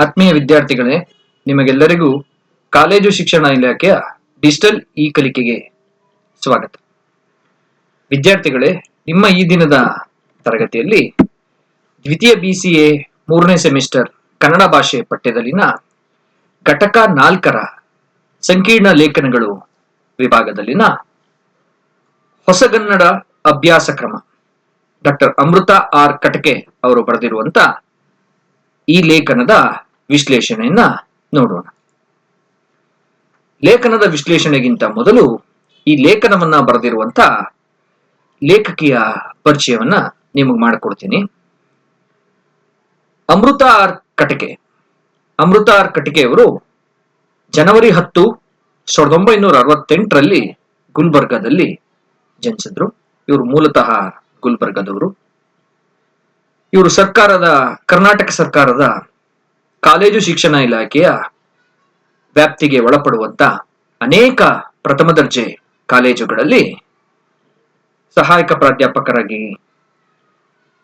ಆತ್ಮೀಯ ವಿದ್ಯಾರ್ಥಿಗಳೇ, ನಿಮಗೆಲ್ಲರಿಗೂ ಕಾಲೇಜು ಶಿಕ್ಷಣ ಇಲಾಖೆಯ ಡಿಜಿಟಲ್ ಇ ಕಲಿಕೆಗೆ ಸ್ವಾಗತ. ವಿದ್ಯಾರ್ಥಿಗಳೇ, ನಿಮ್ಮ ಈ ದಿನದ ತರಗತಿಯಲ್ಲಿ ದ್ವಿತೀಯ ಬಿ ಸಿ ಎ ಮೂರನೇ ಸೆಮಿಸ್ಟರ್ ಕನ್ನಡ ಭಾಷೆ ಪಠ್ಯದಲ್ಲಿನ ಘಟಕ ನಾಲ್ಕರ ಸಂಕೀರ್ಣ ಲೇಖನಗಳು ವಿಭಾಗದಲ್ಲಿನ ಹೊಸಗನ್ನಡ ಅಭ್ಯಾಸ ಕ್ರಮ ಡಾಕ್ಟರ್ ಅಮೃತ ಆರ್ ಕಟಕೆ ಅವರು ಬರೆದಿರುವಂತ ಈ ಲೇಖನದ ವಿಶ್ಲೇಷಣೆಯನ್ನ ನೋಡೋಣ. ಲೇಖನದ ವಿಶ್ಲೇಷಣೆಗಿಂತ ಮೊದಲು ಈ ಲೇಖನವನ್ನ ಬರೆದಿರುವಂತ ಲೇಖಕಿಯ ಪರಿಚಯವನ್ನ ನಿಮಗೆ ಮಾಡಿಕೊಡ್ತೀನಿ. ಅಮೃತ ಆರ್ ಕಟಕೆ. ಅಮೃತ ಆರ್ ಕಟಿಕೆಯವರು ಜನವರಿ ಹತ್ತು ಸಾವಿರದ ಒಂಬೈನೂರ ಅರವತ್ತೆಂಟರಲ್ಲಿ ಗುಲ್ಬರ್ಗಾದಲ್ಲಿ ಜನಿಸಿದ್ರು. ಇವರು ಮೂಲತಃ ಗುಲ್ಬರ್ಗಾದವರು. ಇವರು ಸರ್ಕಾರದ, ಕರ್ನಾಟಕ ಸರ್ಕಾರದ ಕಾಲೇಜು ಶಿಕ್ಷಣ ಇಲಾಖೆಯ ವ್ಯಾಪ್ತಿಗೆ ಒಳಪಡುವಂತ ಅನೇಕ ಪ್ರಥಮ ದರ್ಜೆ ಕಾಲೇಜುಗಳಲ್ಲಿ ಸಹಾಯಕ ಪ್ರಾಧ್ಯಾಪಕರಾಗಿ,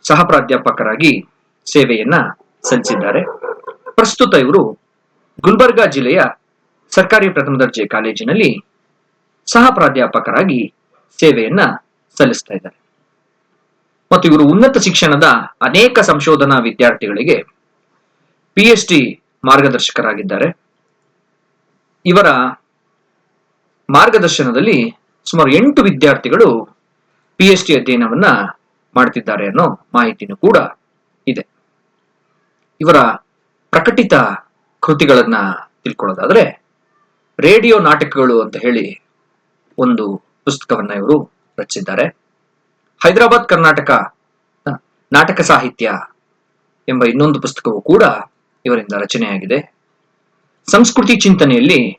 ಸಹ ಪ್ರಾಧ್ಯಾಪಕರಾಗಿ ಸೇವೆಯನ್ನ ಸಲ್ಲಿಸಿದ್ದಾರೆ. ಪ್ರಸ್ತುತ ಇವರು ಗುಲ್ಬರ್ಗಾ ಜಿಲ್ಲೆಯ ಸರ್ಕಾರಿ ಪ್ರಥಮ ದರ್ಜೆ ಕಾಲೇಜಿನಲ್ಲಿ ಸಹ ಪ್ರಾಧ್ಯಾಪಕರಾಗಿ ಸೇವೆಯನ್ನ ಸಲ್ಲಿಸ್ತಾ ಇದ್ದಾರೆ. ಮತ್ತು ಇವರು ಉನ್ನತ ಶಿಕ್ಷಣದ ಅನೇಕ ಸಂಶೋಧನಾ ವಿದ್ಯಾರ್ಥಿಗಳಿಗೆ ಪಿ ಎಚ್ ಡಿ ಮಾರ್ಗದರ್ಶಕರಾಗಿದ್ದಾರೆ. ಇವರ ಮಾರ್ಗದರ್ಶನದಲ್ಲಿ ಸುಮಾರು ಎಂಟು ವಿದ್ಯಾರ್ಥಿಗಳು ಪಿ ಎಚ್ ಡಿ ಅಧ್ಯಯನವನ್ನ ಮಾಡ್ತಿದ್ದಾರೆ ಅನ್ನೋ ಮಾಹಿತಿನೂ ಕೂಡ ಇದೆ. ಇವರ ಪ್ರಕಟಿತ ಕೃತಿಗಳನ್ನ ತಿಳ್ಕೊಳ್ಳೋದಾದ್ರೆ ರೇಡಿಯೋ ನಾಟಕಗಳು ಅಂತ ಹೇಳಿ ಒಂದು ಪುಸ್ತಕವನ್ನ ಇವರು ರಚಿಸಿದ್ದಾರೆ. ಹೈದರಾಬಾದ್ ಕರ್ನಾಟಕ ನಾಟಕ ಸಾಹಿತ್ಯ ಎಂಬ ಇನ್ನೊಂದು ಪುಸ್ತಕವು ಕೂಡ ಇವರಿಂದ ರಚನೆಯಾಗಿದೆ. ಸಂಸ್ಕೃತಿ ಚಿಂತನೆಯಲ್ಲಿ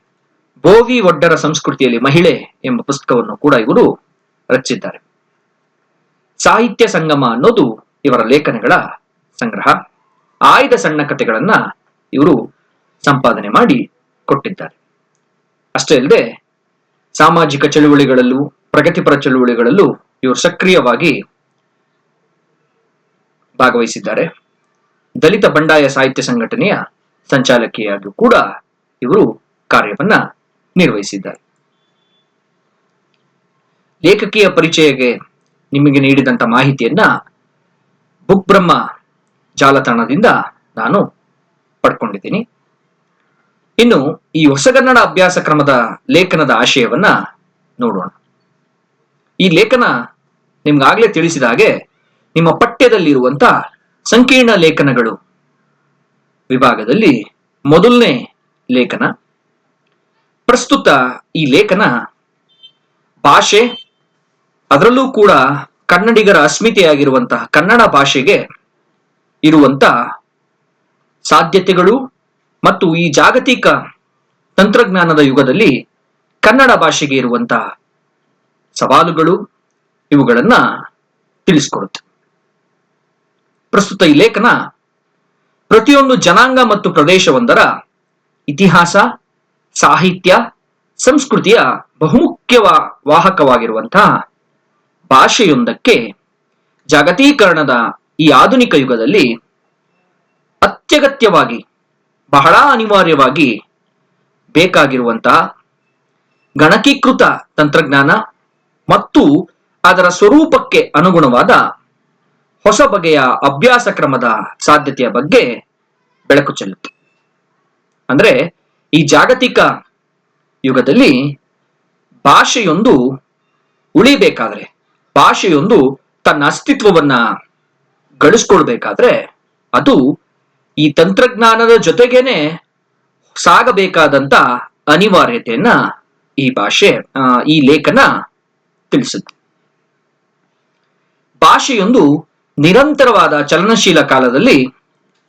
ಬೋವಿ ಒಡ್ಡರ ಸಂಸ್ಕೃತಿಯಲ್ಲಿ ಮಹಿಳೆ ಎಂಬ ಪುಸ್ತಕವನ್ನು ಕೂಡ ಇವರು ರಚಿಸಿದ್ದಾರೆ. ಸಾಹಿತ್ಯ ಸಂಗಮ ಅನ್ನೋದು ಇವರ ಲೇಖನಗಳ ಸಂಗ್ರಹ. ಆಯ್ದ ಸಣ್ಣ ಕಥೆಗಳನ್ನ ಇವರು ಸಂಪಾದನೆ ಮಾಡಿ ಕೊಟ್ಟಿದ್ದಾರೆ. ಅಷ್ಟೇ ಅಲ್ಲದೆ ಸಾಮಾಜಿಕ ಚಳುವಳಿಗಳಲ್ಲೂ, ಪ್ರಗತಿಪರ ಚಳುವಳಿಗಳಲ್ಲೂ ಇವರು ಸಕ್ರಿಯವಾಗಿ ಭಾಗವಹಿಸಿದ್ದಾರೆ. ದಲಿತ ಬಂಡಾಯ ಸಾಹಿತ್ಯ ಸಂಘಟನೆಯ ಸಂಚಾಲಕಿಯಾಗಿ ಕೂಡ ಇವರು ಕಾರ್ಯವನ್ನ ನಿರ್ವಹಿಸಿದ್ದಾರೆ. ಲೇಖಕಿಯ ಪರಿಚಯಕ್ಕೆ ನಿಮಗೆ ನೀಡಿದಂತ ಮಾಹಿತಿಯನ್ನ ಬುಕ್ ಬ್ರಹ್ಮ ಜಾಲತಾಣದಿಂದ ನಾನು ಪಡ್ಕೊಂಡಿದ್ದೀನಿ. ಇನ್ನು ಈ ಹೊಸಗನ್ನಡ ಅಭ್ಯಾಸ ಕ್ರಮದ ಲೇಖನದ ಆಶಯವನ್ನ ನೋಡೋಣ. ಈ ಲೇಖನ ನಿಮ್ಗಾಗ್ಲೇ ತಿಳಿಸಿದ ಹಾಗೆ ನಿಮ್ಮ ಪಠ್ಯದಲ್ಲಿರುವಂತ ಸಂಕೀರ್ಣ ಲೇಖನಗಳು. ವಿಭಾಗದಲ್ಲಿ ಮೊದಲನೇ ಲೇಖನ. ಪ್ರಸ್ತುತ ಈ ಲೇಖನ ಭಾಷೆ, ಅದರಲ್ಲೂ ಕೂಡ ಕನ್ನಡಿಗರ ಅಸ್ಮಿತೆಯಾಗಿರುವಂತಹ ಕನ್ನಡ ಭಾಷೆಗೆ ಇರುವಂತ ಸಾಧ್ಯತೆಗಳು ಮತ್ತು ಈ ಜಾಗತಿಕ ತಂತ್ರಜ್ಞಾನದ ಯುಗದಲ್ಲಿ ಕನ್ನಡ ಭಾಷೆಗೆ ಇರುವಂತಹ ಸವಾಲುಗಳು ಇವುಗಳನ್ನ ತಿಳಿಸ್ಕೊಡುತ್ತೆ. ಪ್ರಸ್ತುತ ಈ ಲೇಖನ ಪ್ರತಿಯೊಂದು ಜನಾಂಗ ಮತ್ತು ಪ್ರದೇಶವೊಂದರ ಇತಿಹಾಸ, ಸಾಹಿತ್ಯ, ಸಂಸ್ಕೃತಿಯ ಬಹುಮುಖ್ಯ ವಾಹಕವಾಗಿರುವಂತಹ ಭಾಷೆಯೊಂದಕ್ಕೆ ಜಾಗತೀಕರಣದ ಈ ಆಧುನಿಕ ಯುಗದಲ್ಲಿ ಅತ್ಯಗತ್ಯವಾಗಿ, ಬಹಳ ಅನಿವಾರ್ಯವಾಗಿ ಬೇಕಾಗಿರುವಂತಹ ಗಣಕೀಕೃತ ತಂತ್ರಜ್ಞಾನ ಮತ್ತು ಅದರ ಸ್ವರೂಪಕ್ಕೆ ಅನುಗುಣವಾದ ಹೊಸ ಬಗೆಯ ಅಭ್ಯಾಸ ಕ್ರಮದ ಸಾಧ್ಯತೆಯ ಬಗ್ಗೆ ಬೆಳಕು ಚೆಲ್ಲುತ್ತೆ. ಅಂದ್ರೆ ಈ ಜಾಗತಿಕ ಯುಗದಲ್ಲಿ ಭಾಷೆಯೊಂದು ಉಳಿಬೇಕಾದ್ರೆ, ಭಾಷೆಯೊಂದು ತನ್ನ ಅಸ್ತಿತ್ವವನ್ನ ಗಳಿಸ್ಕೊಳ್ಬೇಕಾದ್ರೆ ಅದು ಈ ತಂತ್ರಜ್ಞಾನದ ಜೊತೆಗೇನೆ ಸಾಗಬೇಕಾದಂತ ಅನಿವಾರ್ಯತೆಯನ್ನ ಈ ಭಾಷೆ ಈ ಲೇಖನ ತಿಳಿಸುತ್ತೆ. ಭಾಷೆಯೊಂದು ನಿರಂತರವಾದ ಚಲನಶೀಲ ಕಾಲದಲ್ಲಿ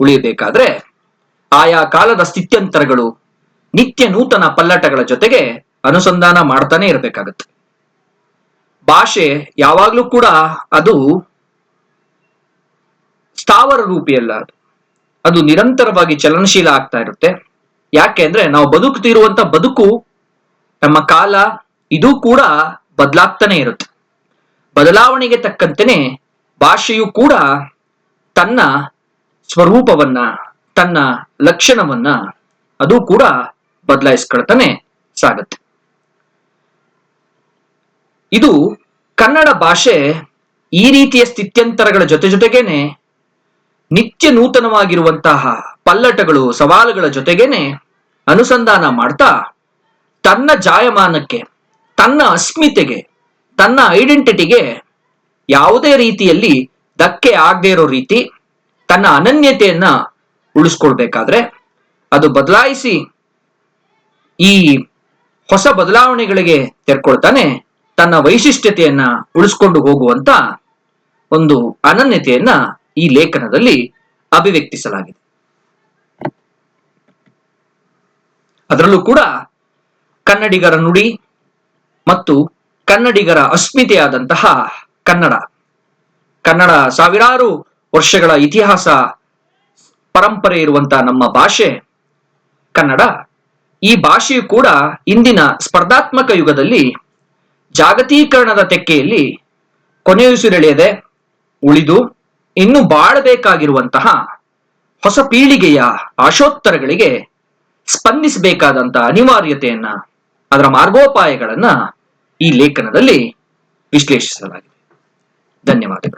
ಉಳಿಯಬೇಕಾದ್ರೆ ಆಯಾ ಕಾಲದ ಸ್ಥಿತ್ಯಂತರಗಳು ನಿತ್ಯ ನೂತನ ಪಲ್ಲಟಗಳ ಜೊತೆಗೆ ಅನುಸಂಧಾನ ಮಾಡ್ತಾನೆ ಇರಬೇಕಾಗತ್ತೆ. ಭಾಷೆ ಯಾವಾಗ್ಲೂ ಕೂಡ ಅದು ಸ್ಥಾವರ ರೂಪಿಯಲ್ಲ ಅದು. ಅದು ನಿರಂತರವಾಗಿ ಚಲನಶೀಲ ಆಗ್ತಾ ಇರುತ್ತೆ. ಯಾಕೆ ಅಂದ್ರೆ ನಾವು ಬದುಕುತ್ತಿರುವಂತ ಬದುಕು ನಮ್ಮ ಕಾಲ ಇದು ಕೂಡ ಬದಲಾಗ್ತಾನೆ ಇರುತ್ತೆ. ಬದಲಾವಣೆಗೆ ತಕ್ಕಂತೆನೆ ಭಾಷೆಯು ಕೂಡ ತನ್ನ ಸ್ವರೂಪವನ್ನ, ತನ್ನ ಲಕ್ಷಣವನ್ನ ಅದು ಕೂಡ ಬದಲಾಯಿಸ್ಕೊಳ್ತಾನೆ ಸಾಗತ್ತೆ. ಇದು ಕನ್ನಡ ಭಾಷೆ ಈ ರೀತಿಯ ಸ್ಥಿತ್ಯಂತರಗಳ ಜೊತೆ ಜೊತೆಗೇನೆ ನಿತ್ಯ ನೂತನವಾಗಿರುವಂತಹ ಪಲ್ಲಟಗಳು, ಸವಾಲುಗಳ ಜೊತೆಗೇನೆ ಅನುಸಂಧಾನ ಮಾಡ್ತಾ ತನ್ನ ಜಾಯಮಾನಕ್ಕೆ, ತನ್ನ ಅಸ್ಮಿತೆಗೆ, ತನ್ನ ಐಡೆಂಟಿಟಿಗೆ ಯಾವುದೇ ರೀತಿಯಲ್ಲಿ ಧಕ್ಕೆ ಆಗದೆ ಇರೋ ರೀತಿ ತನ್ನ ಅನನ್ಯತೆಯನ್ನ ಉಳಿಸ್ಕೊಳ್ಬೇಕಾದ್ರೆ ಅದು ಬದಲಾಯಿಸಿ ಈ ಹೊಸ ಬದಲಾವಣೆಗಳಿಗೆ ತೆರ್ಕೊಳ್ತಾನೆ ತನ್ನ ವೈಶಿಷ್ಟ್ಯತೆಯನ್ನ ಉಳಿಸ್ಕೊಂಡು ಹೋಗುವಂತ ಒಂದು ಅನನ್ಯತೆಯನ್ನ ಈ ಲೇಖನದಲ್ಲಿ ಅಭಿವ್ಯಕ್ತಿಸಲಾಗಿದೆ. ಅದರಲ್ಲೂ ಕೂಡ ಕನ್ನಡಿಗರ ನುಡಿ ಮತ್ತು ಕನ್ನಡಿಗರ ಅಸ್ಮಿತೆಯಾದಂತಹ ಕನ್ನಡ. ಕನ್ನಡ ಸಾವಿರಾರು ವರ್ಷಗಳ ಇತಿಹಾಸ, ಪರಂಪರೆ ಇರುವಂತಹ ನಮ್ಮ ಭಾಷೆ ಕನ್ನಡ. ಈ ಭಾಷೆಯು ಕೂಡ ಇಂದಿನ ಸ್ಪರ್ಧಾತ್ಮಕ ಯುಗದಲ್ಲಿ ಜಾಗತೀಕರಣದ ತೆಕ್ಕೆಯಲ್ಲಿ ಕೊನೆಯುಸಿರೆಳೆಯದೆ ಉಳಿದು ಇನ್ನು ಬಾಳಬೇಕಾಗಿರುವಂತಹ ಹೊಸ ಪೀಳಿಗೆಯ ಆಶೋತ್ತರಗಳಿಗೆ ಸ್ಪಂದಿಸಬೇಕಾದಂತ ಅನಿವಾರ್ಯತೆಯನ್ನ, ಅದರ ಮಾರ್ಗೋಪಾಯಗಳನ್ನ ಈ ಲೇಖನದಲ್ಲಿ ವಿಶ್ಲೇಷಿಸಲಾಗಿದೆ. धन्यवाद.